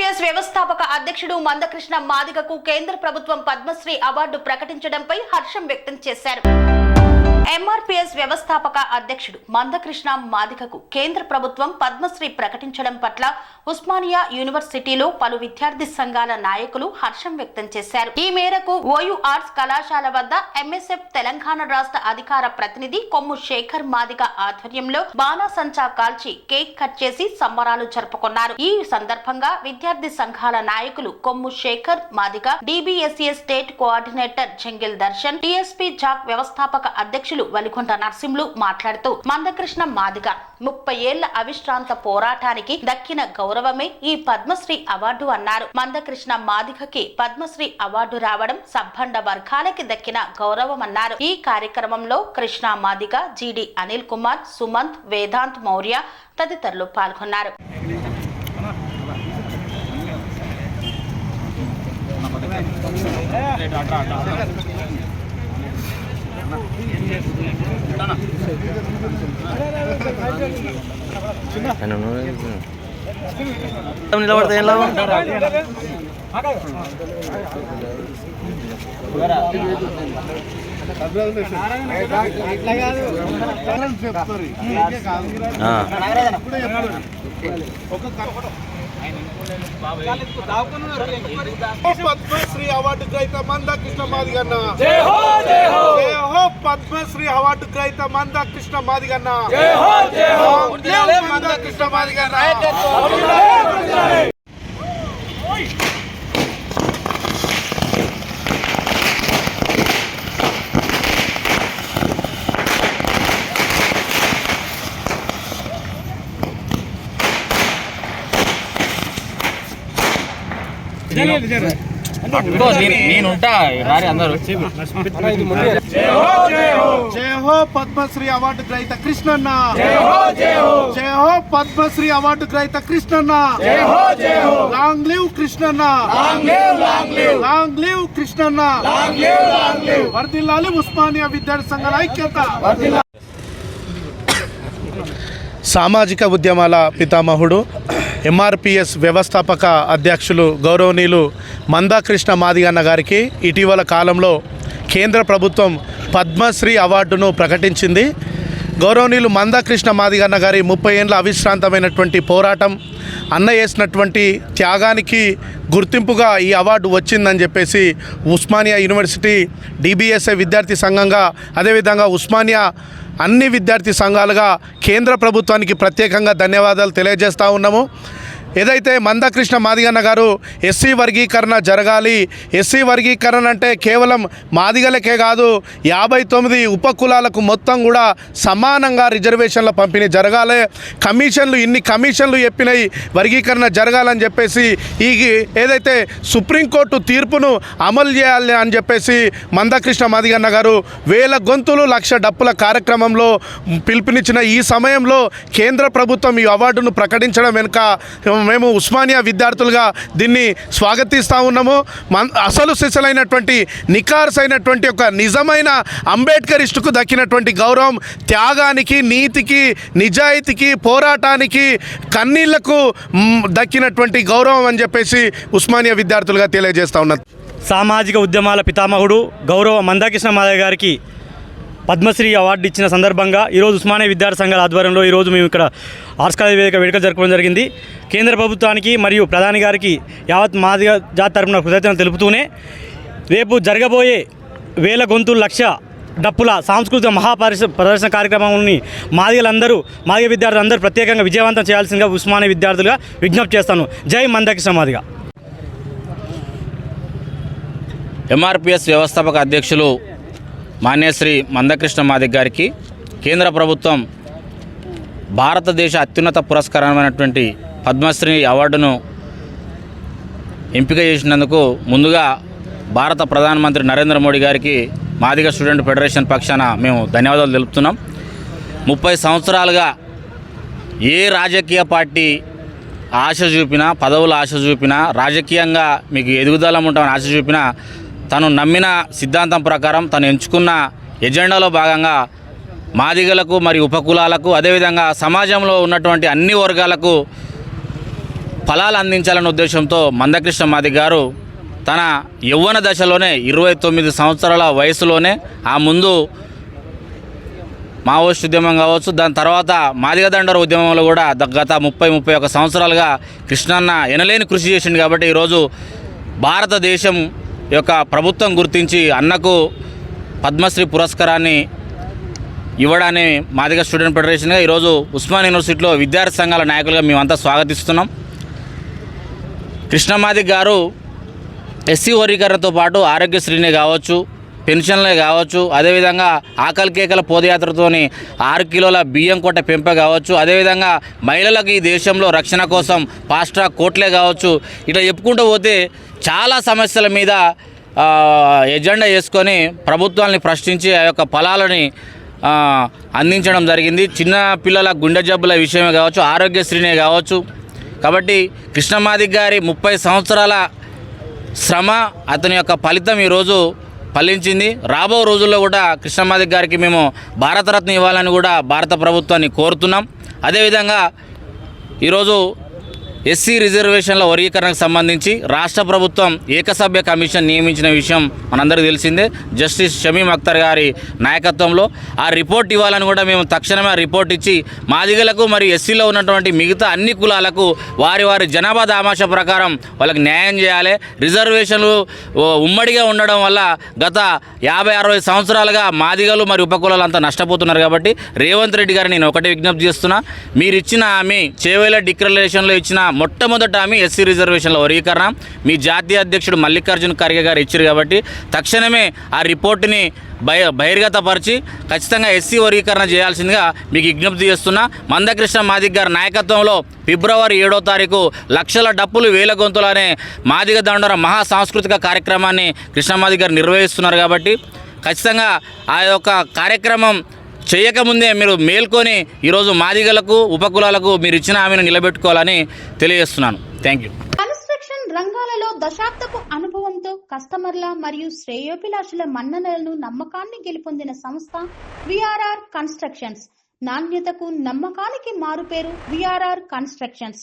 MRPS వ్యవస్థాపక అధ్యక్షుడు మందకృష్ణ మాదిగకు కేంద్ర ప్రభుత్వం పద్మశ్రీ అవార్డు ప్రకటించడంపై హర్షం వ్యక్తం చేశారు. ఎంఆర్పీఎస్ వ్యవస్థాపక అధ్యక్షుడు మందకృష్ణ మాదికకు కేంద్ర ప్రభుత్వం పద్మశ్రీ ప్రకటించడం పట్ల ఉస్మానియా యూనివర్సిటీలో పలు విద్యార్థి సంఘాల నాయకులు హర్షం వ్యక్తం చేశారు. ఈ మేరకు ఓయూ ఆర్ట్స్ కళాశాల వద్ద ఎంఎస్ఎఫ్ తెలంగాణ రాష్ట్ర అధికార ప్రతినిధి కొమ్ము శేఖర్ మాదిక ఆధ్వర్యంలో బాణాసంచా కాల్చి కేక్ కట్ చేసి సంబరాలు జరుపుకున్నారు. ఈ సందర్భంగా విద్యార్థి సంఘాల నాయకులు కొమ్ము శేఖర్ మాదిక DBSA state coordinator jungle Darshan TSP JAC వ్యవస్థాపక అధ్యక్షులు వలికొండ నరసింహులు మాట్లాడుతూ మందకృష్ణ మాదిగ ముప్పై ఏళ్ళ అవిశ్రాంత పోరాటానికి దక్కిన గౌరవమే ఈ పద్మశ్రీ అవార్డు అన్నారు మందకృష్ణ మాదిగకి పద్మశ్రీ అవార్డు రావడం సబ్బండ వర్గాలకి దక్కిన గౌరవం అన్నారు ఈ కార్యక్రమంలో కృష్ణ మాదిగ జిడి అనిల్ కుమార్ సుమంత్ వేదాంత్ మౌర్య తదితరులు పాల్గొన్నారు నిలబడితే ఏం లాభం? ఆ. పద్మశ్రీ అవార్డు గ్రహీత మంద కృష్ణ మాదిగన్న జై హో పద్మశ్రీ అవార్డు గ్రహీత మంద కృష్ణ మాదిగన్న మంద కృష్ణ మాదిగన్న నేనుంటా రారి అందరూ జై హో పద్మశ్రీ అవార్డు గ్రహీత కృష్ణన్న. జై హో పద్మశ్రీ అవార్డు గ్రహీత Krishnanna. Long live Krishnanna. Long live Krishnanna. వర్దిల్లాలి ఉస్మానియా విద్యార్థి సంఘాల ఐక్యత. సామాజిక ఉద్యమాల పితామహుడు. ఎంఆర్పిఎస్ వ్యవస్థాపక అధ్యక్షులు గౌరవనీయులు మందాకృష్ణ మాదిగన్న గారికి ఇటీవల కాలంలో కేంద్ర ప్రభుత్వం పద్మశ్రీ అవార్డును ప్రకటించింది. గౌరవనీయులు మందాకృష్ణ మాదిగన్న గారి ముప్పై ఏళ్ళ అవిశ్రాంతమైనటువంటి పోరాటం అన్న చేసినటువంటి త్యాగానికి గుర్తింపుగా ఈ అవార్డు వచ్చిందని చెప్పేసి ఉస్మానియా యూనివర్సిటీ డిబిఎస్ఐ విద్యార్థి సంఘంగా అదేవిధంగా ఉస్మానియా అన్ని విద్యార్థి సంఘాలుగా కేంద్ర ప్రభుత్వానికి ప్రత్యేకంగా ధన్యవాదాలు తెలియజేస్తూ ఉన్నాము. ఏదైతే మందకృష్ణ మాదిగన్న గారు ఎస్సీ వర్గీకరణ జరగాలి ఎస్సీ వర్గీకరణ అంటే కేవలం మాదిగలకే కాదు యాభై తొమ్మిది ఉపకులాలకు మొత్తం కూడా సమానంగా రిజర్వేషన్ల పంపిణీ జరగాలి. కమిషన్లు ఇన్ని కమిషన్లు చెప్పినాయి వర్గీకరణ జరగాలని చెప్పేసి ఈ ఏదైతే సుప్రీంకోర్టు తీర్పును అమలు చేయాలి అని చెప్పేసి మందకృష్ణ మాదిగన్న గారు వేల గొంతులు లక్ష డప్పుల కార్యక్రమంలో పిలుపునిచ్చిన ఈ సమయంలో కేంద్ర ప్రభుత్వం ఈ అవార్డును ప్రకటించడం వెనుక మేము ఉస్మానియా విద్యార్థులుగా దీన్ని స్వాగతిస్తూ ఉన్నాము. మన్ అసలు సిసలైనటువంటి నికార్స్ అయినటువంటి ఒక నిజమైన అంబేద్కరిస్టుకు దక్కినటువంటి గౌరవం త్యాగానికి నీతికి నిజాయితీకి పోరాటానికి కన్నీళ్ళకు దక్కినటువంటి గౌరవం అని చెప్పేసి ఉస్మానియా విద్యార్థులుగా తెలియజేస్తూ ఉన్నది సామాజిక ఉద్యమాల పితామహుడు గౌరవ మందాకృష్ణ మాదయ్య గారికి పద్మశ్రీ అవార్డు ఇచ్చిన సందర్భంగా ఈరోజు ఉస్మానియా విద్యార్థి సంఘాల ఆధ్వర్యంలో ఈరోజు మేము ఇక్కడ ఆర్ట్స్ కాలేజ్ వేదిక వేడుకలు జరపడం జరిగింది. కేంద్ర ప్రభుత్వానికి మరియు ప్రధాని గారికి యావత్ మాదిగ జాతి తరపున కృతజ్ఞతలు తెలుపుతూనే రేపు జరగబోయే వేల గొంతు లక్ష డప్పుల సాంస్కృతిక మహాపరిశ ప్రదర్శన కార్యక్రమాన్ని మాదిగలందరూ మాదిగ విద్యార్థులు అందరూ ప్రత్యేకంగా విజయవంతం చేయాల్సిందిగా ఉస్మానియా విద్యార్థులుగా విజ్ఞప్తి చేస్తాను. జై మందకృష్ణ మాదిగ. ఎంఆర్పిఎస్ వ్యవస్థాపక అధ్యక్షులు మాన్యశ్రీ మందకృష్ణ మాదిక్ గారికి కేంద్ర ప్రభుత్వం భారతదేశ అత్యున్నత పురస్కారమైనటువంటి పద్మశ్రీ అవార్డును ఎంపిక చేసినందుకు ముందుగా భారత ప్రధానమంత్రి నరేంద్ర మోడీ గారికి మాదిగ స్టూడెంట్ ఫెడరేషన్ పక్షాన మేము ధన్యవాదాలు తెలుపుతున్నాం. ముప్పై సంవత్సరాలుగా ఏ రాజకీయ పార్టీ ఆశ చూపినా పదవుల ఆశ చూపినా రాజకీయంగా మీకు ఎదుగుదల ఉంటామని ఆశ చూపినా తను నమ్మిన సిద్ధాంతం ప్రకారం తను ఎంచుకున్న ఎజెండాలో భాగంగా మాదిగలకు మరియు ఉపకులాలకు అదేవిధంగా సమాజంలో ఉన్నటువంటి అన్ని వర్గాలకు ఫలాలు అందించాలనే ఉద్దేశంతో మందకృష్ణ మాది గారు తన యవ్వన దశలోనే ఇరవై తొమ్మిది సంవత్సరాల వయసులోనే ఆ ముందు మావోయిస్ట్ ఉద్యమం కావచ్చు దాని తర్వాత మాదిగదండర ఉద్యమంలో కూడా గత ముప్పై ముప్పై ఒక సంవత్సరాలుగా కృష్ణన్న ఎనలేని కృషి చేసిండు కాబట్టి ఈరోజు భారతదేశం యొక్క ప్రభుత్వం గుర్తించి అన్నకు పద్మశ్రీ పురస్కారాన్ని ఇవ్వడాన్ని మాదిగ స్టూడెంట్ ఫెడరేషన్గా ఈరోజు ఉస్మాన్ యూనివర్సిటీలో విద్యార్థి సంఘాల నాయకులుగా మేమంతా స్వాగతిస్తున్నాం. కృష్ణమాది గారు ఎస్సీ వర్గీకరణతో పాటు ఆరోగ్యశ్రీనే కావచ్చు పెన్షన్లే కావచ్చు అదేవిధంగా ఆకలి కేకల పోదయాత్రతోని ఆరు కిలోల బియ్యం కొట్ట పెంప కావచ్చు అదేవిధంగా మహిళలకు ఈ దేశంలో రక్షణ కోసం పాస్ట్రా కోట్లే కావచ్చు. ఇట్లా చెప్పుకుంటూ పోతే చాలా సమస్యల మీద ఎజెండా వేసుకొని ప్రభుత్వాన్ని ప్రశ్నించి ఆ యొక్క ఫలాలని అందించడం జరిగింది. చిన్న పిల్లల గుండె జబ్బుల విషయమే కావచ్చు ఆరోగ్యశ్రీనే కావచ్చు. కాబట్టి కృష్ణమాదిక్ గారి ముప్పై సంవత్సరాల శ్రమ అతని యొక్క ఫలితం ఈరోజు ఫలించింది. రాబో రోజుల్లో కూడా కృష్ణమాదిక్ గారికి మేము భారతరత్న ఇవ్వాలని కూడా భారత ప్రభుత్వాన్ని కోరుతున్నాం. అదేవిధంగా ఈరోజు ఎస్సీ రిజర్వేషన్ల వర్గీకరణకు సంబంధించి రాష్ట్ర ప్రభుత్వం ఏకసభ్య కమిషన్ నియమించిన విషయం మనందరికీ తెలిసిందే. జస్టిస్ షమీం అఖ్తర్ గారి నాయకత్వంలో ఆ రిపోర్ట్ ఇవ్వాలని కూడా మేము తక్షణమే రిపోర్ట్ ఇచ్చి మాదిగలకు మరియు ఎస్సీలో ఉన్నటువంటి మిగతా అన్ని కులాలకు వారి వారి జనాభా దామాష ప్రకారం వాళ్ళకి న్యాయం చేయాలి. రిజర్వేషన్లు ఉమ్మడిగా ఉండడం వల్ల గత యాభై అరవై సంవత్సరాలుగా మాదిగలు మరియు ఉపకులాలు అంతా నష్టపోతున్నారు కాబట్టి రేవంత్ రెడ్డి గారిని నేను ఒకటే విజ్ఞప్తి చేస్తున్నా. మీరు ఇచ్చిన ఆమె చేవేల డిక్లరేషన్లో ఇచ్చిన మొట్టమొదట హామీ ఎస్సీ రిజర్వేషన్ల వర్గీకరణ. మీ జాతీయ అధ్యక్షుడు మల్లికార్జున ఖర్గే గారు ఇచ్చారు కాబట్టి తక్షణమే ఆ రిపోర్టుని బయ బహిర్గతపరిచి ఖచ్చితంగా ఎస్సీ వర్గీకరణ చేయాల్సిందిగా మీకు విజ్ఞప్తి చేస్తున్నా. మందకృష్ణ మాదిక్ గారి నాయకత్వంలో ఫిబ్రవరి ఏడో తారీఖు లక్షల డప్పులు వేల గొంతులు అనే మాదిగ దండర మహా సాంస్కృతిక కార్యక్రమాన్ని కృష్ణ కృష్ణమాదిక్ గారు నిర్వహిస్తున్నారు కాబట్టి ఖచ్చితంగా ఆ యొక్క కార్యక్రమం చేయకముందే మీరు మేల్కొని ఈరోజు మాదిగలకు ఉపకులాలకు మీరు ఇచ్చిన హామీని నిలబెట్టుకోవాలని తెలియజేస్తున్నాను. థ్యాంక్ యూ కన్స్ట్రక్షన్ రంగాలలో దశాబ్దపు అనుభవంతో కస్టమర్ల మరియు శ్రేయోభిలాషుల మన్ననలను నమ్మకాన్ని గెలుపొందిన సంస్థ విఆర్ఆర్ కన్స్ట్రక్షన్స్. నాణ్యతకు నమ్మకానికి మారుపేరు VRR constructions.